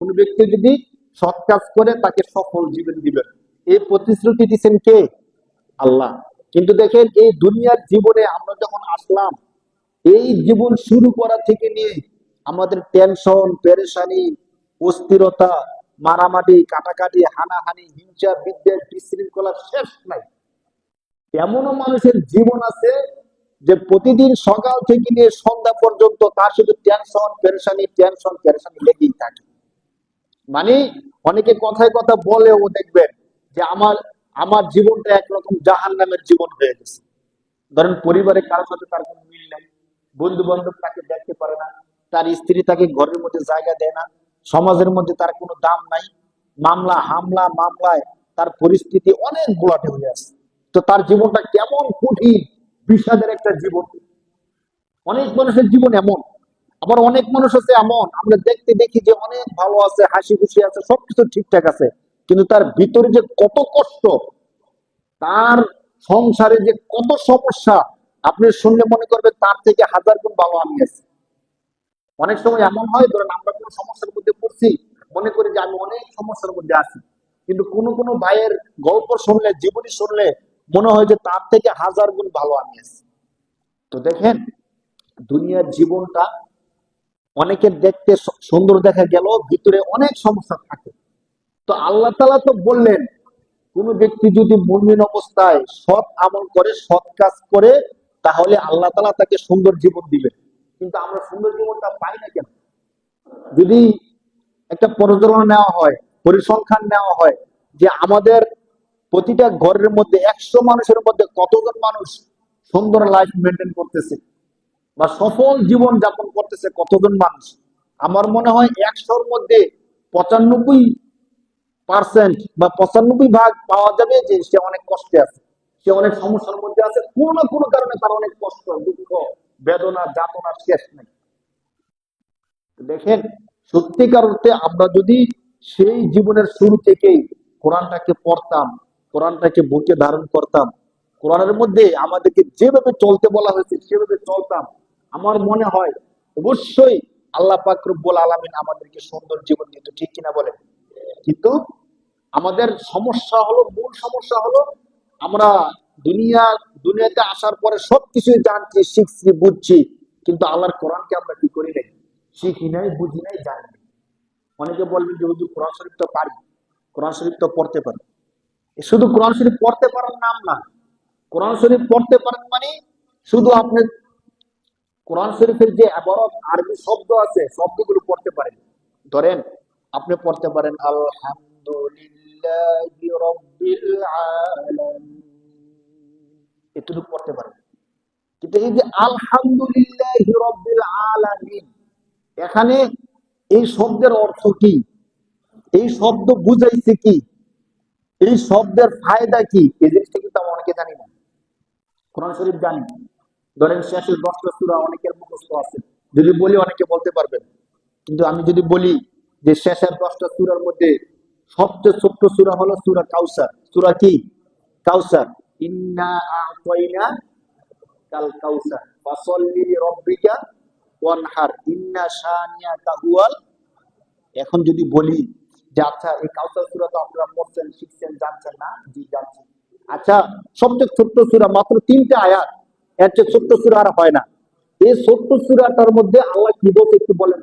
কোন ব্যক্তি যদি সৎ কাজ করে, তাকে সফল জীবন দিবেন। এই প্রতিশ্রুতি দিচ্ছেন কে? আল্লাহ। কিন্তু দেখেন, এই দুনিয়ার জীবনে আমরা যখন আসলাম, এই জীবন শুরু করা থেকে নিয়ে আমাদের টেনশন, পেরেশানি, অস্থিরতা, মারামারি, কাটাকাটি, হানাহানি, হিংসা, বিদ্বেষ, বিশৃঙ্খলা শেষ নাই। এমনও মানুষের জীবন আছে যে প্রতিদিন সকাল থেকে নিয়ে সন্ধ্যা পর্যন্ত তার শুধু টেনশন, পেরেশানি টেনশন, পেরেশানি লেগেই থাকে। মানে অনেকে কথায় কথা বলেও দেখবেন যে আমার আমার জীবনটা একরকম জাহান নামের জীবন হয়ে গেছে। ধরেন পরিবারের কারোর সাথে তার কোনো মিল নাই বন্ধু বান্ধব তাকে দেখতে পারে না, তার স্ত্রী তাকে ঘরের মধ্যে জায়গা দেয় না, সমাজের মধ্যে তার কোনো দাম নাই, মামলা, হামলা, মামলায় তার পরিস্থিতি অনেক গোলাটে হয়ে আছে। তো তার জীবনটা কেমন কঠিন, বিষাদের একটা জীবন। অনেক মানুষের জীবন এমন। আবার অনেক মানুষ আছে এমন, আমরা দেখতে দেখি যে অনেক ভালো আছে, হাসি খুশি আছে, সবকিছু ঠিকঠাক আছে। কিন্তু তার ভিতরে যে কত কষ্ট, তার সংসারে যে কত সমস্যা, আপনি শুনলে মনে করবেন তার থেকে হাজার গুণ ভালো আমি আছি। অনেক সময় এমন হয়, ধরেন আমরা কোনো সমস্যার মধ্যে পড়ছি, মনে করি যে আমি অনেক সমস্যার মধ্যে আছি। কিন্তু কোনো কোনো ভাইয়ের গল্প শুনলে, জীবনী শুনলে মনে হয় যে তার থেকে হাজার গুণ ভালো আমি আছি। তো দেখেন, দুনিয়ার জীবনটা অনেকের দেখতে সুন্দর দেখা গেল ভিতরে অনেক সমস্যা থাকে। তো আল্লাহ তালা তো বললেন, কোন ব্যক্তি যদি মুমিন অবস্থায় সৎ আমল করে, সৎ কাজ করে, তাহলে আল্লাহ তালা তাকে সুন্দর জীবন দিবেন। কিন্তু আমরা সুন্দর জীবনটা পাই না কেন? যদি একটা পরিচালনা নেওয়া হয়, পরিসংখ্যান নেওয়া হয়, যে আমাদের প্রতিটা ঘরের মধ্যে একশো মানুষের মধ্যে কতজন মানুষ সুন্দর লাইফ মেনটেন করতেছে? বা সফল জীবন যাপন করতেছে কতজন মানুষ? আমার মনে হয় একশোর মধ্যে পঁচানব্বই পার্সেন্ট বা পঁচানব্বই ভাগ পাওয়া যাবে যে সে অনেক কষ্টে আছে। সে অনেক সমস্যার মধ্যে আছে। কোনো না কোনো কারণে তার অনেক কষ্ট, দুঃখ, বেদনা যাতনার শেষ নেই। দেখেন, সত্যিকার অর্থে আমরা যদি সেই জীবনের শুরু থেকেই কোরআনটাকে পড়তাম, কোরআনটাকে বুকে ধারণ করতাম, কোরআনের মধ্যে আমাদেরকে যেভাবে চলতে বলা হয়েছে সেভাবে চলতাম আমার মনে হয় অবশ্যই আল্লাহ পাক রব্বুল আলামিন আমাদেরকে সুন্দর জীবন দিত ঠিক কিনা বলেন? কিন্তু আমাদের সমস্যা হলো, মূল সমস্যা হলো আমরা দুনিয়া, দুনিয়াতে আসার পরে সবকিছুই জানছি, শিখছি, বুঝছি, কিন্তু আল্লাহর কোরআনকে আমরা কি করি নাই? শিখি নাই, বুঝি নাই, জানি নাই। অনেকে বলবেন যে, হুজুর, কোরআন শরীফ তো পারি, কোরআন শরীফ তো পড়তে পারি। শুধু কোরআন শরীফ পড়তে পারার নাম না, কোরআন শরীফ পড়তে পারেন মানে শুধু আপনি কোরআন শরীফের যে আবারত আরবি শব্দ আছে, শব্দগুলো পড়তে পারেন। ধরেন, আপনি পড়তে পারেন, আলহামদুলিল্লাহি পড়তে পারেন। কিন্তু এই যে আলহামদুলিল্লাহি এখানে এই শব্দের অর্থ কি? এই শব্দ বুঝাইছে কি? এই শব্দের ফায়দা কি? এই জিনিসটা কিন্তু অনেকে জানি না। কোরআন শরীফ জানি। ধরেন শেষের দশটা সূরা অনেকের মুখস্থ আছে। যদি বলি অনেকে বলতে পারবেন। কিন্তু আমি যদি বলি যে শেষের দশটা সূরার মধ্যে সবচেয়ে ছোট্ট সূরা হলো সূরা কাউসার। সূরা কি? কাউসার। ইন্না আ'তাইনা কাল কাউসার। ফাসাল্লি ওয়ানহার। ইন্না শানিয়াকা হুয়াল এখন যদি বলি যে আচ্ছা এই কাউসার সূরা তো আপনারা পড়ছেন, শিখছেন, জানছেন না? জি জানছেন আচ্ছা সবচেয়ে ছোট্ট সূরা মাত্র তিনটা আয়াত। এর চেয়ে ছোট্ট সুরা আর হয় না। এই ছোট্ট সুরাটার মধ্যে আল্লাহ কি বলতে একটু বলেন